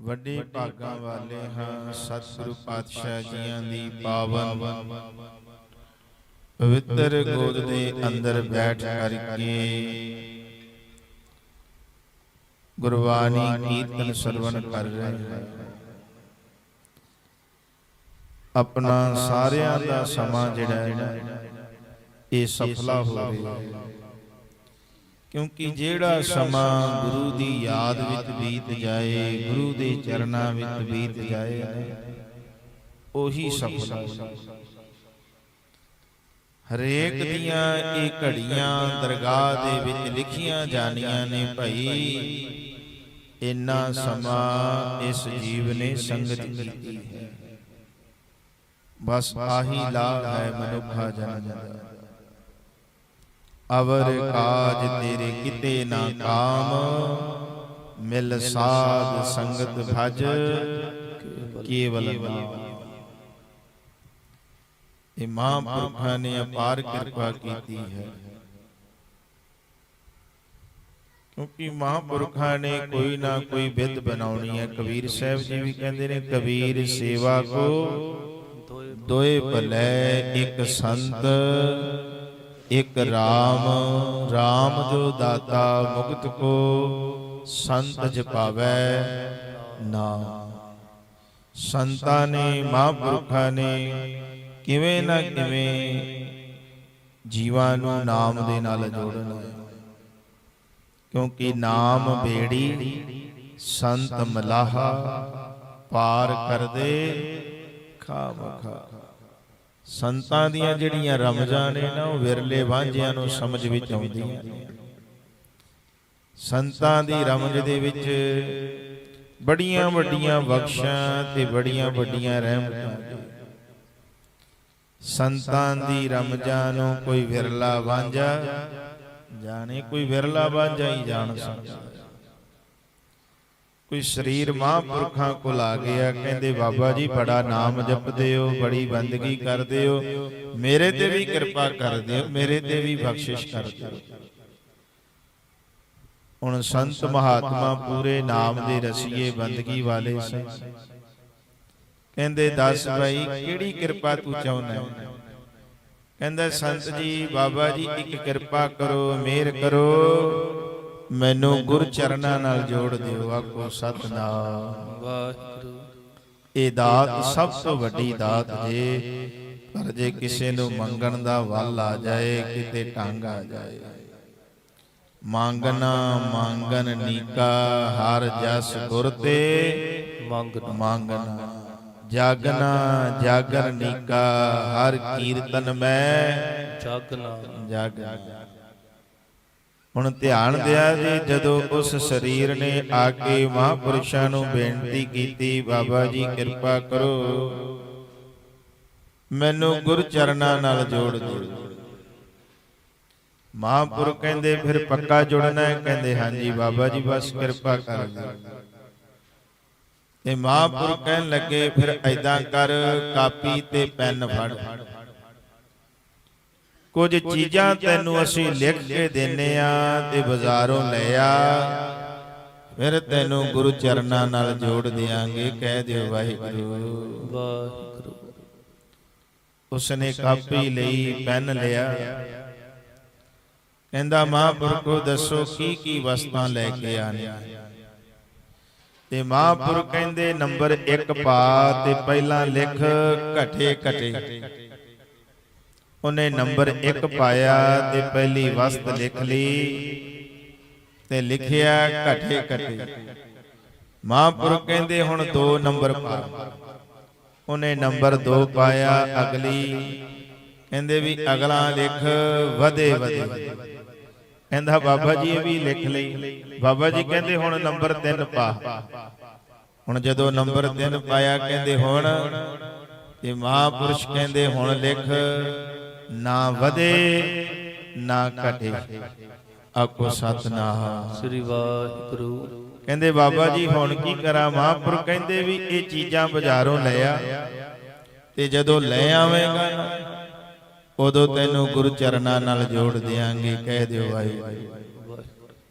ਵੱਡੇ ਭਾਗਾਂ ਵਾਲੇ ਹਾਂ ਸਤਿਗੁਰੂ ਪਾਤਸ਼ਾਹ ਜੀਆਂ ਦੀ ਪਾਵਨ। ਪਵਿੱਤਰ ਗੋਦ ਦੇ ਅੰਦਰ ਬੈਠ ਕਰਕੇ ਗੁਰਬਾਣੀ ਕੀਰਤਨ ਸਰਵਣ ਕਰ ਰਹੇ ਹਾਂ। ਆਪਣਾ ਸਾਰਿਆਂ ਦਾ ਸਮਾਂ ਜਿਹੜਾ ਹੈ ਇਹ ਸਫਲਾ ਹੋ ਰਿਹਾ ਹੈ। ਕਿਉਂਕਿ ਜਿਹੜਾ ਸਮਾਂ ਗੁਰੂ ਦੀ ਯਾਦ ਵਿੱਚ ਬੀਤ ਜਾਏ ਗੁਰੂ ਦੇ ਚਰਨਾਂ ਵਿੱਚ ਬੀਤ ਜਾਏ ਉਹੀ ਸਫਲ। ਹੈ ਹਰੇਕ ਦੀਆਂ ਇਹ ਘੜੀਆਂ ਦਰਗਾਹ ਦੇ ਵਿੱਚ ਲਿਖੀਆਂ ਜਾਣੀਆਂ ਨੇ ਭਾਈ। ਇੰਨਾ ਸਮਾਂ ਇਸ ਜੀਵ ਨੇ ਸੰਗਤ ਕੀਤੀ ਹੈ। ਬਸ ਆਹੀ ਲਾਭ ਹੈ ਮਨੁੱਖਾ ਜਨਮ। ਦਾ। ਅਵਰ ਕਾਜ ਤੇਰੇ ਕਿਤੇ ਨਾ ਕਾਮ ਮਿਲ ਸਾਧ ਸੰਗਤ ਭਜ ਕੇਵਲ ਨਾਮ ਇਹ ਮਹਾਂਪੁਰਖਾਂ ਨੇ ਅਪਾਰ ਕਿਰਪਾ ਕੀਤੀ ਹੈ ਕਿਉਂਕਿ ਮਹਾਂਪੁਰਖਾਂ ਨੇ ਕੋਈ ਨਾ ਕੋਈ ਵਿਧ ਬਣਾਉਣੀ ਹੈ ਕਬੀਰ ਸਾਹਿਬ ਜੀ ਵੀ ਕਹਿੰਦੇ ਨੇ ਕਬੀਰ ਸੇਵਾ ਕੋ ਦੋਏ ਭਲੇ ਇੱਕ ਸੰਤ ਇਕ RAM RAM ਜੋ ਦਾਤਾ ਮੁਕਤ ਕੋ ਸੰਤ ਜਪਾਵੈ ਨਾਮ। ਸੰਤਾਂ ਨੇ, ਮਹਾਂਪੁਰਖਾਂ ਨੇ ਕਿਵੇਂ ਨਾ ਕਿਵੇਂ ਜੀਵਾਂ ਨੂੰ ਨਾਮ ਦੇ ਨਾਲ ਜੋੜਨਾ ਕਿਉਂਕਿ ਨਾਮ ਬੇੜੀ ਸੰਤ ਮਲਾਹਾ ਪਾਰ ਕਰਦੇ ਖਾ। ਖਾਮਖਾ ਸੰਤਾਂ ਦੀਆਂ ਜਿਹੜੀਆਂ ਰਮਜ਼ਾਂ ਨੇ ਨਾ, ਉਹ ਵਿਰਲੇ ਵਾਂਝਿਆਂ ਨੂੰ ਸਮਝ ਵਿੱਚ ਆਉਂਦੀਆਂ ਸੰਤਾਂ ਦੀ ਰਮਜ ਦੇ ਵਿੱਚ ਬੜੀਆਂ ਵੱਡੀਆਂ ਬਖਸ਼ਾਂ ਤੇ ਬੜੀਆਂ ਵੱਡੀਆਂ ਰਹਿਮਤਾਂ। ਸੰਤਾਂ ਦੀ ਰਮਜਾਂ ਨੂੰ ਕੋਈ ਵਿਰਲਾ ਵਾਂਝਾ, ਜਾਣੇ ਕੋਈ ਵਿਰਲਾ ਵਾਂਝਾ ਹੀ ਜਾਣ ਸਕਦਾ। ਕੋਈ ਸਰੀਰ ਮਹਾਂਪੁਰਖਾਂ ਕੋਲ ਆ ਗਿਆ, ਕਹਿੰਦੇ, ਬਾਬਾ ਜੀ, ਬੜਾ ਨਾਮ ਜਪਦੇ ਹੋ, ਬੜੀ ਬੰਦਗੀ ਕਰਦੇ ਹੋ। ਮੇਰੇ ਤੇ ਵੀ ਕਿਰਪਾ ਕਰ ਦਿਓ ਮੇਰੇ ਤੇ ਵੀ ਬਖਸ਼ਿਸ਼ ਕਰ ਦਿਓ ਹੁਣ ਸੰਤ ਮਹਾਤਮਾ ਪੂਰੇ ਨਾਮ ਦੇ ਰਸੀਏ ਬੰਦਗੀ ਵਾਲੇ ਸਨ। ਕਹਿੰਦੇ, ਦੱਸ ਭਾਈ, ਕਿਹੜੀ ਕਿਰਪਾ ਤੂੰ ਚਾਹੁੰਦਾ ਕਹਿੰਦਾ, ਸੰਤ ਜੀ, ਬਾਬਾ ਜੀ, ਇੱਕ ਕਿਰਪਾ ਕਰੋ, ਮਿਹਰ ਕਰੋ। ਮੈਨੂੰ ਗੁਰ ਚਰਨਾਂ ਨਾਲ ਜੋੜ ਦਿਓ ਆਖੋ ਸਤਨਾਮ। ਵਾਹਿਗੁਰੂ। ਇਹ ਦਾਤ ਸਭ ਤੋਂ ਵੱਡੀ ਦਾਤ ਜੇ ਪਰ ਜੇ ਕਿਸੇ ਨੂੰ ਮੰਗਣ ਦਾ ਵੱਲ ਆ ਜਾਏ ਕਿਤੇ ਟੰਗ ਆ ਜਾਏ। ਮੰਗਣਾ ਮੰਗਨ ਨੀਕਾ ਹਰ ਜਸ ਗੁਰ ਤੇ ਮੰਗ ਮੰਗਣਾ। ਜਾਗਣਾ ਜਾਗਰ ਨੀਕਾ ਹਰ ਕੀਰਤਨ ਮੈਂ ਜਗ ਨਾਮ ਜਾਗ ਹੁਣ ਧਿਆਨ ਦਿਆ ਜੀ ਜਦੋਂ ਉਸ ਸਰੀਰ ਨੇ ਆ ਕੇ ਮਹਾਪੁਰਸ਼ਾਂ ਨੂੰ ਬੇਨਤੀ ਕੀਤੀ, ਬਾਬਾ ਜੀ ਕਿਰਪਾ ਕਰੋ। ਮੈਨੂੰ ਗੁਰ ਚਰਨਾਂ ਨਾਲ ਜੋੜ ਦਿਓ। ਮਹਾਂਪੁਰ ਕਹਿੰਦੇ ਫਿਰ ਪੱਕਾ ਜੁੜਨਾ ਹੈ, ਕਹਿੰਦੇ ਹਾਂਜੀ ਬਾਬਾ ਜੀ, ਬਸ ਕਿਰਪਾ ਕਰ ਦਿਓ। ਤੇ ਮਹਾਂਪੁਰ ਕਹਿਣ ਲੱਗੇ, ਫਿਰ ਐਦਾਂ ਕਰ, ਕਾਪੀ ਤੇ ਪੈਨ ਫੜ। ਕੁਝ ਚੀਜ਼ਾਂ ਤੈਨੂੰ ਅਸੀਂ ਲਿਖ ਕੇ ਦਿੰਨੇ ਆ ਤੇ ਬਾਜ਼ਾਰੋਂ ਲੈ ਆ ਫਿਰ ਤੈਨੂੰ ਗੁਰੂ ਚਰਨਾਂ ਨਾਲ ਜੋੜ ਦਿਆਂਗੇ। ਕਹਿ ਦਿਓ ਵਾਹਿਗੁਰੂ। ਵਾਹਿਗੁਰੂ। ਉਸਨੇ ਕਾਪੀ ਲਈ ਪੈਨ ਲਿਆ। ਕਹਿੰਦਾ ਮਹਾਂਪੁਰਖੋ ਦੱਸੋ ਕੀ ਕੀ ਵਸਤਾਂ ਲੈ ਕੇ ਆਣੀਆਂ ਤੇ ਮਹਾਂਪੁਰ ਕਹਿੰਦੇ ਨੰਬਰ 1 ਪਾ ਤੇ ਪਹਿਲਾਂ ਲਿਖ ਘਟੇ ਘਟੇ। ਉਹਨੇ ਨੰਬਰ 1 ਪਾਇਆ ਤੇ ਪਹਿਲੀ ਵਸਤ ਲਿਖ ਲਈ ਤੇ ਲਿਖਿਆ ਘਟੇ ਘਟੇ। ਮਹਾਂਪੁਰ ਕਹਿੰਦੇ ਹੁਣ 2 ਨੰਬਰ ਪਾ। ਉਹਨੇ ਨੰਬਰ 2 ਪਾਇਆ ਅਗਲੀ। ਕਹਿੰਦੇ ਵੀ ਅਗਲਾ ਲਿਖ ਵਧੇ ਵਧੇ। ਕਹਿੰਦਾ ਬਾਬਾ ਜੀ ਇਹ ਵੀ ਲਿਖ ਲਈ। ਬਾਬਾ ਜੀ ਕਹਿੰਦੇ ਹੁਣ ਨੰਬਰ 3 ਪਾ। ਹੁਣ ਜਦੋਂ ਨੰਬਰ 3 ਪਾਇਆ ਕਹਿੰਦੇ ਹੁਣ ਤੇ ਮਹਾਪੁਰਸ਼ ਕਹਿੰਦੇ ਹੁਣ ਲਿਖ ਨਾ ਵਧੇ ਨਾ ਘਟੇ। ਆਕੋ ਸਤਨਾਮ। ਸ੍ਰੀ ਵਾਹਿਗੁਰੂ। ਕਹਿੰਦੇ ਬਾਬਾ ਜੀ ਹੁਣ ਕੀ ਕਰਾਂ? ਮਹਾਂਪੁਰ ਕਹਿੰਦੇ ਵੀ ਇਹ ਚੀਜ਼ਾਂ ਬਾਜ਼ਾਰੋਂ ਲੈ ਆ। ਤੇ ਜਦੋਂ ਲੈ ਆਵੇਂਗਾ ਉਦੋਂ ਤੈਨੂੰ ਗੁਰੂ ਚਰਨਾਂ ਨਾਲ ਜੋੜ ਦਿਆਂਗੇ। ਕਹਿ ਦਿਓ ਵਾਹਿਗੁਰੂ।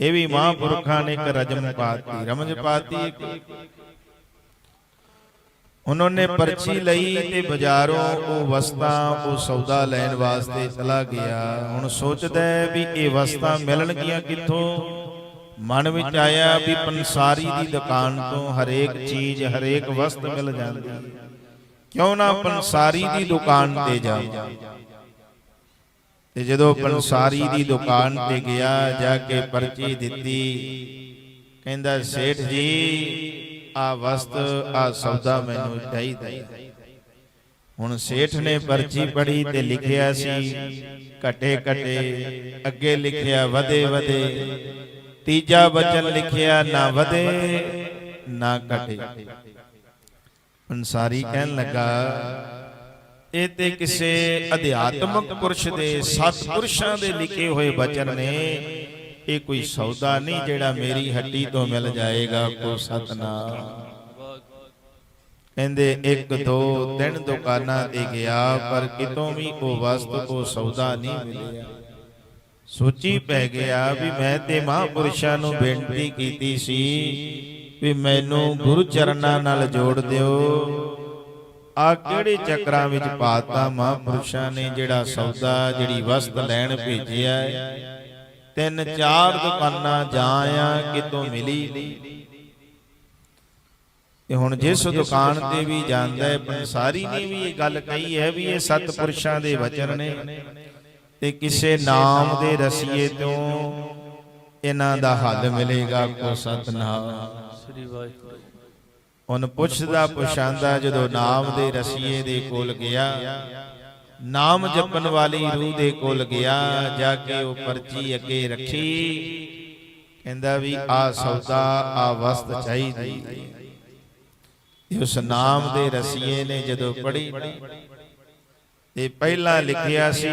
ਇਹ ਵੀ ਮਹਾਂਪੁਰਖਾਂ ਨੇ ਇੱਕ ਰਜਮ ਪਾਤੀ। ਰਮਜ ਪਾਤੀ ਇੱਕ। ਉਹਨਾਂ ਨੇ ਪਰਚੀ ਲਈ ਤੇ ਬਾਜ਼ਾਰੋਂ ਉਹ ਵਸਤਾਂ ਉਹ ਸੌਦਾ ਲੈਣ ਵਾਸਤੇ ਚਲਾ ਗਿਆ ਹੁਣ ਸੋਚਦਾ ਵੀ ਇਹ ਵਸਤਾਂ ਮਿਲਣਗੀਆਂ ਕਿੱਥੋਂ ਮਨ ਵਿੱਚ ਆਇਆ ਵੀ ਪੰਸਾਰੀ ਦੀ ਦੁਕਾਨ ਤੋਂ ਹਰੇਕ ਚੀਜ਼ ਹਰੇਕ ਵਸਤ ਮਿਲ ਜਾਂਦੀ ਕਿਉਂ ਨਾ ਪੰਸਾਰੀ ਦੀ ਦੁਕਾਨ ਤੇ ਜਾਵਾਂ ਤੇ ਜਦੋਂ ਪੰਸਾਰੀ ਦੀ ਦੁਕਾਨ ਤੇ ਗਿਆ ਜਾ ਕੇ ਪਰਚੀ ਦਿੱਤੀ ਕਹਿੰਦਾ ਸੇਠ ਜੀ ਆ ਵਸਤ, ਆ ਸੌਦਾ ਮੈਨੂੰ ਚਾਹੀਦਾ ਹੁਣ ਸੇਠ ਨੇ ਪਰਚੀ ਪੜ੍ਹੀ ਤੇ ਲਿਖਿਆ ਸੀ, ਘਟੇ ਘਟੇ ਅੱਗੇ ਲਿਖਿਆ ਵਧੇ ਵਧੇ, ਤੀਜਾ ਬਚਨ ਲਿਖਿਆ ਨਾ ਵਧੇ, ਨਾ ਘਟੇ। ਅਨਸਾਰੀ ਕਹਿਣ ਲੱਗਾ, ਇਹ ਤੇ ਕਿਸੇ ਅਧਿਆਤਮਕ ਪੁਰਸ਼ ਦੇ ਸਤਪੁਰਸ਼ਾਂ ਦੇ ਲਿਖੇ ਹੋਏ ਬਚਨ ਨੇ ਇਹ ਕੋਈ ਸੌਦਾ ਨਹੀਂ ਜਿਹੜਾ ਮੇਰੀ ਹੱਟੀ ਤੋਂ ਮਿਲ ਜਾਏਗਾ ਕੋ ਸਤਨਾਮ। ਕਹਿੰਦੇ ਇੱਕ ਦੋ ਤਿੰਨ ਦੁਕਾਨਾਂ ਤੇ ਗਿਆ ਪਰ ਕਿਤੋਂ ਵੀ ਉਹ ਵਸਤ ਉਹ ਸੌਦਾ ਨਹੀਂ ਮਿਲਿਆ। ਸੋਚੀ ਪੈ ਗਿਆ ਵੀ ਮੈਂ ਤੇ ਮਹਾਂਪੁਰਸ਼ਾਂ ਨੂੰ ਬੇਨਤੀ ਕੀਤੀ ਸੀ ਵੀ ਮੈਨੂੰ ਗੁਰੂ ਚਰਨਾਂ ਨਾਲ ਜੋੜ ਦਿਓ। ਆ ਕਿਹੜੇ ਚੱਕਰਾਂ ਵਿੱਚ ਪਾਤਾ ਮਹਾਂਪੁਰਸ਼ਾਂ ਨੇ ਜਿਹੜਾ ਸੌਦਾ ਜਿਹੜੀ ਵਸਤ ਲੈਣ ਭੇਜਿਆ ਹੈ। ਤਿੰਨ ਚਾਰ ਦੁਕਾਨਾਂ ਜਾਇਆ ਆ ਕਿਤੋਂ ਮਿਲੀ। ਤੇ ਹੁਣ ਜਿਸ ਦੁਕਾਨ ਤੇ ਵੀ ਜਾਂਦਾ ਹੈ, ਪੰਸਾਰੀ ਨੇ ਵੀ ਇਹ ਗੱਲ ਕਹੀ ਹੈ ਵੀ ਇਹ ਸਤਪੁਰਸ਼ਾਂ ਦੇ ਵਚਨ ਨੇ। ਤੇ ਕਿਸੇ ਨਾਮ ਦੇ ਰਸੀਏ ਤੋਂ ਇਹਨਾਂ ਦਾ ਹੱਲ ਮਿਲੇਗਾ ਕੋ ਸਤਨਾਮ। ਸ੍ਰੀ ਵਾਹਿਗੁਰੂ ਉਹਨ ਪੁੱਛਦਾ ਪੁੱਛਾਂਦਾ ਜਦੋਂ ਨਾਮ ਦੇ ਰਸੀਏ ਦੇ ਕੋਲ ਗਿਆ ਨਾਮ ਜਪਣ ਵਾਲੀ ਰੂਹ ਦੇ ਕੋਲ ਗਿਆ ਜਾ ਕੇ ਉਹ ਪਰਚੀ ਅੱਗੇ ਰੱਖੀ। ਕਹਿੰਦਾ ਵੀ ਆ ਸੌਦਾ ਆ ਵਸਤ ਚਾਹੀਦੀ। ਉਸ ਨਾਮ ਦੇ ਰਸੀਏ ਨੇ ਜਦੋਂ ਪੜ੍ਹੀ ਤੇ ਪਹਿਲਾਂ ਲਿਖਿਆ ਸੀ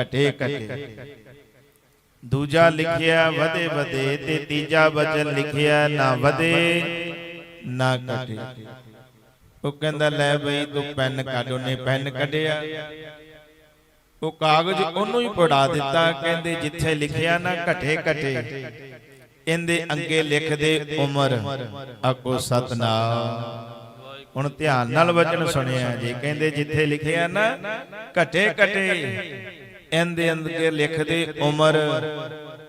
ਘਟੇ ਘਟੇ ਦੂਜਾ ਲਿਖਿਆ ਵਧੇ ਵਧੇ ਤੇ ਤੀਜਾ ਬਚਨ ਲਿਖਿਆ ਨਾ ਵਧੇ ਨਾ ਘਟੇ। ਉਹ ਕਹਿੰਦਾ, ਲੈ ਬਈ, ਤੂੰ ਪੈਨ ਕੱਢ। ਉਹਨੇ ਪੈਨ ਕੱਢਿਆ। ਉਹ ਕਾਗਜ਼ ਉਹਨੂੰ ਹੀ ਪੜਾ ਦਿੱਤਾ। ਕਹਿੰਦੇ, ਜਿੱਥੇ ਲਿਖਿਆ ਨਾ ਘਟੇ ਘਟੇ, ਇਹਦੇ ਅੱਗੇ ਲਿਖ ਦੇ ਉਮਰ ਆਕੋ ਸਤਨਾਮ। ਹੁਣ ਧਿਆਨ ਨਾਲ ਵਚਨ ਸੁਣਿਆ ਜੀ। ਕਹਿੰਦੇ, ਜਿੱਥੇ ਲਿਖਿਆ ਨਾ ਘਟੇ ਘਟੇ, ਇਹਦੇ ਅੰਦਰ ਲਿਖ ਦੇ ਉਮਰ,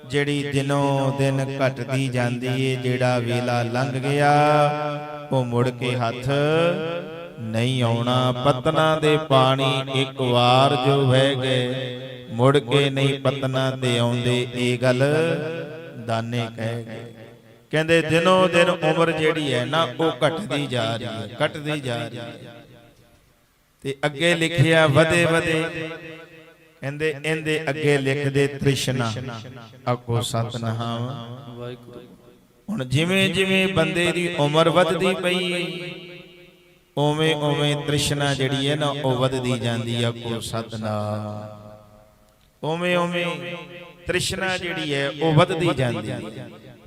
ਜਿਹੜੀ ਦਿਨੋਂ ਦਿਨ ਘਟਦੀ ਜਾਂਦੀ ਏ, ਜਿਹੜਾ ਵੇਲਾ ਲੰਘ ਗਿਆ ਉਹ ਮੁੜ ਕੇ ਹੱਥ ਨਹੀਂ ਆਉਣਾ, ਪਤਨਾ ਦੇ ਪਾਣੀ ਇੱਕ ਵਾਰ ਜੋ ਵਹਿ ਗਏ, ਮੁੜ ਕੇ ਨਹੀਂ ਪਤਨਾ ਤੇ ਆਉਂਦੇ, ਇਹ ਗੱਲ ਦਾਨੇ ਕਹਿ ਗਏ। ਕਹਿੰਦੇ, ਦਿਨੋਂ ਦਿਨ ਉਮਰ ਜਿਹੜੀ ਹੈ ਨਾ, ਉਹ ਘਟਦੀ ਜਾ ਰਹੀ ਹੈ, ਘਟਦੀ ਜਾ ਰਹੀ ਹੈ। ਤੇ ਅੱਗੇ ਲਿਖਿਆ, ਵਧੇ ਵਧੇ। ਕਹਿੰਦੇ, ਇਹਦੇ ਅੱਗੇ ਲਿਖਦੇ ਤ੍ਰਿਸ਼ਨਾ। ਆਕੋ ਸਤਨਾਮ। ਵਾਹਿਗੁਰੂ। ਹੁਣ ਜਿਵੇਂ ਜਿਵੇਂ ਬੰਦੇ ਦੀ ਉਮਰ ਵੱਧਦੀ ਪਈ ਹੈ ਓਵੇਂ ਓਵੇਂ ਤ੍ਰਿਸ਼ਨਾ ਜਿਹੜੀ ਹੈ ਨਾ, ਉਹ ਵੱਧਦੀ ਜਾਂਦੀ ਆ ਕੋ ਸਤਨਾਮ ਓਵੇਂ ਓਵੇਂ ਤ੍ਰਿਸ਼ਨਾ ਜਿਹੜੀ ਹੈ, ਉਹ ਵੱਧਦੀ ਜਾਂਦੀ ਹੈ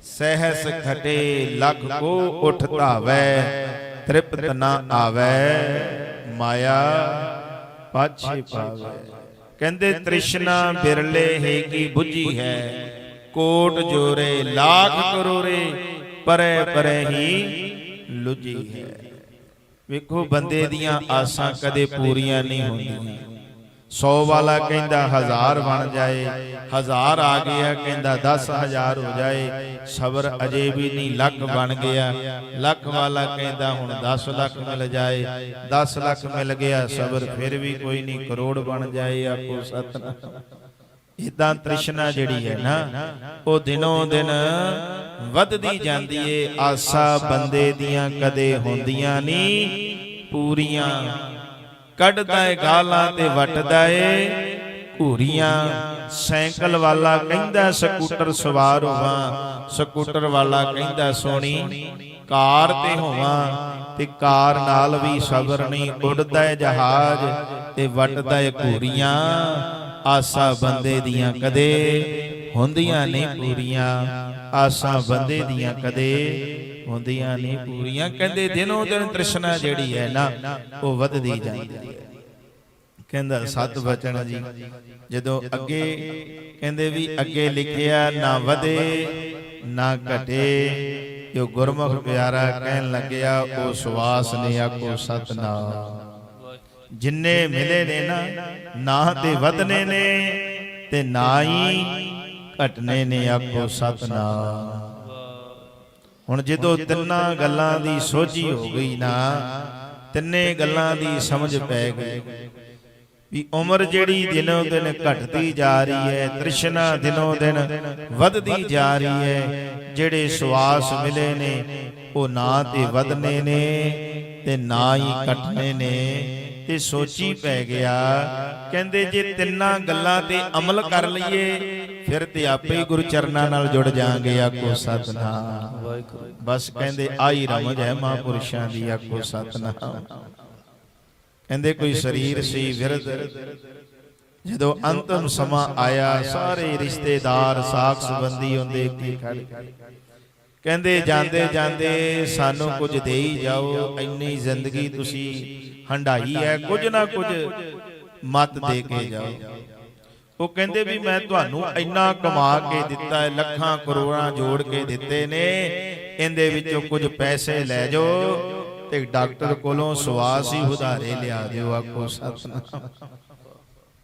ਸਹਿਸ ਖਟੇ, ਲਖ ਕੋ ਉਠ ਧਾਵੈ, ਤ੍ਰਿਪਤ ਨਾ ਆਵੈ, ਮਾਇਆ ਪਾਛੇ ਪਾਵੈ। ਕਹਿੰਦੇ ਤ੍ਰਿਸ਼ਨਾ ਬਿਰਲੇ ਹੈ ਕੀ ਬੁੱਝੀ ਹੈ ਕੋਟ ਜੋਰੇ ਲੱਖ ਕਰੋਰੇ ਪਰੇ ਪਰੇ ਹੀ ਲੁਜੀ ਹੈ। ਵੇਖੋ ਬੰਦੇ ਦੀਆਂ ਆਸਾਂ ਕਦੇ ਪੂਰੀਆਂ ਨਹੀਂ ਹੁੰਦੀਆਂ। 100 ਵਾਲਾ ਕਹਿੰਦਾ ਹਜ਼ਾਰ ਬਣ ਜਾਏ ਹਜ਼ਾਰ ਆ ਗਿਆ ਕਹਿੰਦਾ 10000 ਹੋ ਜਾਏ ਸਬਰ ਅਜੇ ਵੀ ਨਹੀਂ ਲੱਖ ਬਣ ਗਿਆ। ਲੱਖ ਵਾਲਾ ਕਹਿੰਦਾ ਹੁਣ 10 ਲੱਖ ਮਿਲ ਜਾਏ 10 ਲੱਖ ਮਿਲ ਗਿਆ ਸਬਰ ਫਿਰ ਵੀ ਕੋਈ ਨਹੀਂ ਕਰੋੜ ਬਣ ਜਾਏ ਆਪੋ ਸਤਨਾਮ। ਇਦਾਂ ਤ੍ਰਿਸ਼ਨਾ ਜਿਹੜੀ ਹੈ ਨਾ, ਉਹ ਦਿਨੋਂ ਦਿਨ ਵੱਧਦੀ ਜਾਂਦੀ ਏ। ਆਸਾ ਬੰਦੇ ਦੀਆਂ ਕਦੇ ਹੁੰਦੀਆਂ ਨਹੀਂ ਪੂਰੀਆਂ ਕੱਢਦਾ ਏ, ਗਾਲਾਂ ਤੇ ਵੱਟਦਾ ਏ। ਘੂਰੀਆਂ ਸਾਈਕਲ ਵਾਲਾ ਕਹਿੰਦਾ, ਸਕੂਟਰ ਸਵਾਰ ਹੋਵਾਂ, ਸਕੂਟਰ ਵਾਲਾ ਕਹਿੰਦਾ ਸੋਣੀ ਕਾਰ ਤੇ ਹੋਵਾਂ ਤੇ ਕਾਰ ਨਾਲ ਵੀ ਸਬਰ ਨਹੀਂ, ਉੱਡਦਾ ਏ ਜਹਾਜ਼ ਤੇ ਵੱਟਦਾ ਏ ਘੂਰੀਆਂ। ਆਸਾਂ ਬੰਦੇ ਦੀਆਂ ਕਦੇ ਹੁੰਦੀਆਂ ਨਹੀਂ ਪੂਰੀਆਂ, ਆਸਾ ਬੰਦੇ ਦੀਆਂ ਕਦੇ ਹੁੰਦੀਆਂ ਨਹੀਂ ਪੂਰੀਆਂ। ਕਹਿੰਦੇ ਦਿਨੋਂ ਦਿਨ ਤ੍ਰਿਸ਼ਨਾ ਜਿਹੜੀ ਹੈ ਨਾ, ਉਹ ਵੱਧਦੀ ਜਾਂਦੀ ਹੈ। ਕਹਿੰਦਾ ਸਤ ਬਚਨ ਜੀ, ਜਦੋਂ ਅੱਗੇ ਕਹਿੰਦੇ ਵੀ ਅੱਗੇ ਲਿਖਿਆ ਨਾ ਵਧੇ, ਨਾ ਘਟੇ, ਜੋ ਗੁਰਮੁਖ ਪਿਆਰਾ ਕਹਿਣ ਲੱਗਿਆ, ਉਹ ਸਵਾਸ ਨੇ ਆਖੋ ਸਤਨਾਮ। ਵਾਹਿਗੁਰੂ ਜਿੰਨੇ ਮਿਲੇ ਨੇ ਨਾ ਨਾ ਤੇ ਵਧਨੇ ਨੇ ਤੇ ਨਾ ਹੀ ਘਟਨੇ ਨੇ ਆਖੋ ਸਤਨਾਮ। ਹੁਣ ਜਦੋਂ ਤਿੰਨਾਂ ਗੱਲਾਂ ਦੀ ਸੋਝੀ ਹੋ ਗਈ ਨਾ, ਤਿੰਨੇ ਗੱਲਾਂ ਦੀ ਸਮਝ ਪੈ ਗਈ ਵੀ ਉਮਰ ਜਿਹੜੀ ਦਿਨੋਂ ਦਿਨ ਘਟਦੀ ਜਾ ਰਹੀ ਹੈ, ਤ੍ਰਿਸ਼ਨਾ ਦਿਨੋਂ ਦਿਨ ਵੱਧਦੀ ਜਾ ਰਹੀ ਹੈ, ਜਿਹੜੇ ਸਵਾਸ ਮਿਲੇ ਨੇ ਉਹ ਨਾ ਤੇ ਵਧਨੇ ਨੇ ਤੇ ਨਾ ਹੀ ਘਟਨੇ ਨੇ। ਤੇ ਸੋਚੀ ਪੈ ਗਿਆ। ਕਹਿੰਦੇ ਜੇ ਤਿੰਨਾਂ ਗੱਲਾਂ ਤੇ ਅਮਲ ਕਰ ਲਈਏ, ਫਿਰ ਤੇ ਆਪੇ ਹੀ ਗੁਰੂ ਚਰਨਾਂ ਨਾਲ ਜੁੜ ਜਾਾਂਗੇ ਆਖੋ ਸਤਨਾਮ। ਬਸ ਕਹਿੰਦੇ ਆਈ ਰਮਜ ਹੈ ਮਹਾਂਪੁਰਸ਼ਾਂ ਦੀ ਆਖੋ ਸਤਨਾਮ। ਕਹਿੰਦੇ ਕੋਈ ਸਰੀਰ ਸੀ ਵਿਰਧ, ਜਦੋਂ ਅੰਤਮ ਸਮਾਂ ਆਇਆ, ਸਾਰੇ ਰਿਸ਼ਤੇਦਾਰ, ਸਾਖ ਸੰਬੰਧੀ ਹੁੰਦੇ ਕੀ ਖੜੇ ਕਹਿੰਦੇ ਜਾਂਦੇ ਜਾਂਦੇ ਸਾਨੂੰ ਕੁਝ ਦੇਈ ਜਾਓ, ਇੰਨੀ ਜ਼ਿੰਦਗੀ ਤੁਸੀਂ ਹੰਡਾਈ ਹੈ ਕੁਝ ਨਾ ਕੁਝ ਮਤ ਦੇ ਕੇ ਜਾਓ। ਉਹ ਕਹਿੰਦੇ ਵੀ ਮੈਂ ਤੁਹਾਨੂੰ ਇੰਨਾ ਕਮਾ ਕੇ ਦਿੱਤਾ ਹੈ ਲੱਖਾਂ ਕਰੋੜਾਂ ਜੋੜ ਕੇ ਦਿੱਤੇ ਨੇ। ਇਹਦੇ ਵਿੱਚੋਂ ਕੁਝ ਪੈਸੇ ਲੈ ਜਾਓ। ਤੇ ਡਾਕਟਰ ਕੋਲੋਂ ਸਵਾਸ ਹੀ ਉਧਾਰੇ ਲਿਆ ਦਿਓ ਆਖੋ ਸਤਨਾਮ।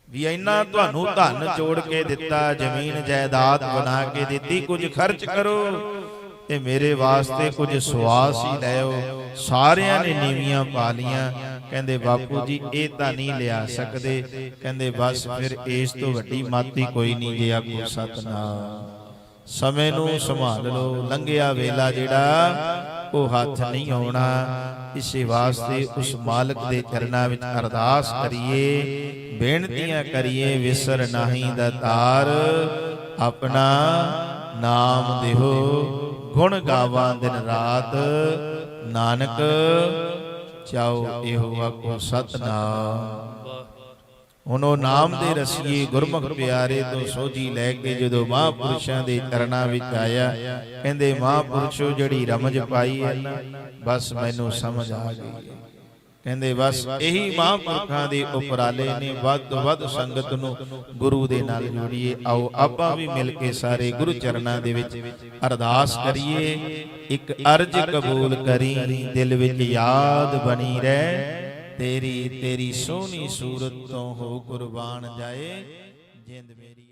ਵੀ ਇੰਨਾ ਤੁਹਾਨੂੰ ਧਨ ਜੋੜ ਕੇ ਦਿੱਤਾ ਜ਼ਮੀਨ ਜਾਇਦਾਦ ਬਣਾ ਕੇ ਦਿੱਤੀ ਕੁਝ ਖਰਚ ਕਰੋ। ਤੇ ਮੇਰੇ ਵਾਸਤੇ ਕੁਝ ਸਵਾਸ ਹੀ ਲੈਓ ਸਾਰਿਆਂ ਨੇ ਨੀਵੀਆਂ ਪਾ ਲੀਆਂ ਕਹਿੰਦੇ ਬਾਪੂ ਜੀ ਇਹ ਤਾਂ ਨਹੀਂ ਲਿਆ ਸਕਦੇ। ਕਹਿੰਦੇ ਬਸ ਫਿਰ ਇਸ ਤੋਂ ਵੱਡੀ ਮਾਤੀ ਕੋਈ ਨਹੀਂ ਜੇ ਆਖੋ ਸਤਨਾਮ। ਸਮੇਂ ਨੂੰ ਸੰਭਾਲ ਲਓ। ਲੰਘਿਆ ਵੇਲਾ ਜਿਹੜਾ ਉਹ ਹੱਥ ਨਹੀਂ ਆਉਣਾ। ਇਸੇ ਵਾਸਤੇ ਉਸ ਮਾਲਕ ਦੇ ਚਰਨਾਂ ਵਿੱਚ ਅਰਦਾਸ ਕਰੀਏ। ਬੇਨਤੀਆਂ ਕਰੀਏ ਵਿਸਰ ਨਹੀਂ ਦਾਤਾਰ ਆਪਣਾ ਨਾਮ ਦੇਹੋ ਗੁਣ ਗਾਵਾਂ ਦਿਨ ਰਾਤ। ਨਾਨਕ ਚਾਓ ਇਹੋ ਆਖੋ ਸਤਨਾਮ। ਹੁਣ ਉਹ ਨਾਮ ਦੇ ਰਸੀਏ ਗੁਰਮੁਖ ਪਿਆਰੇ ਤੋਂ ਸੋਝੀ ਲੈ ਕੇ ਜਦੋਂ ਮਹਾਂਪੁਰਸ਼ਾਂ ਦੇ ਚਰਨਾਂ ਵਿੱਚ ਆਇਆ, ਕਹਿੰਦੇ, ਮਹਾਂਪੁਰਸ਼ੋ, ਜਿਹੜੀ ਰਮਜ ਪਾਈ ਹੈ ਬਸ ਮੈਨੂੰ ਸਮਝ ਆ ਗਈ ਕਹਿੰਦੇ ਬਸ ਇਹੀ ਮਹਾਂਪੁਰਖਾਂ ਦੇ ਉਪਰਾਲੇ ਨੇ। ਵੱਧ ਤੋਂ ਵੱਧ ਸੰਗਤ ਨੂੰ ਗੁਰੂ ਦੇ ਨਾਲ ਜੋੜੀਏ। ਆਓ ਆਪਾਂ ਵੀ ਮਿਲ ਕੇ ਸਾਰੇ ਗੁਰੂ ਚਰਨਾਂ ਦੇ ਵਿੱਚ ਅਰਦਾਸ ਕਰੀਏ। ਇੱਕ ਅਰਜ ਕਬੂਲ ਕਰੀ, ਦਿਲ ਵਿੱਚ ਯਾਦ ਬਣੀ ਰਹਿ। ਤੇਰੀ ਤੇਰੀ ਸੋਹਣੀ ਸੂਰਤ ਤੋਂ ਹੋ ਕੁਰਬਾਨ ਜਾਏ। ਜਿੰਦ ਮੇਰੀ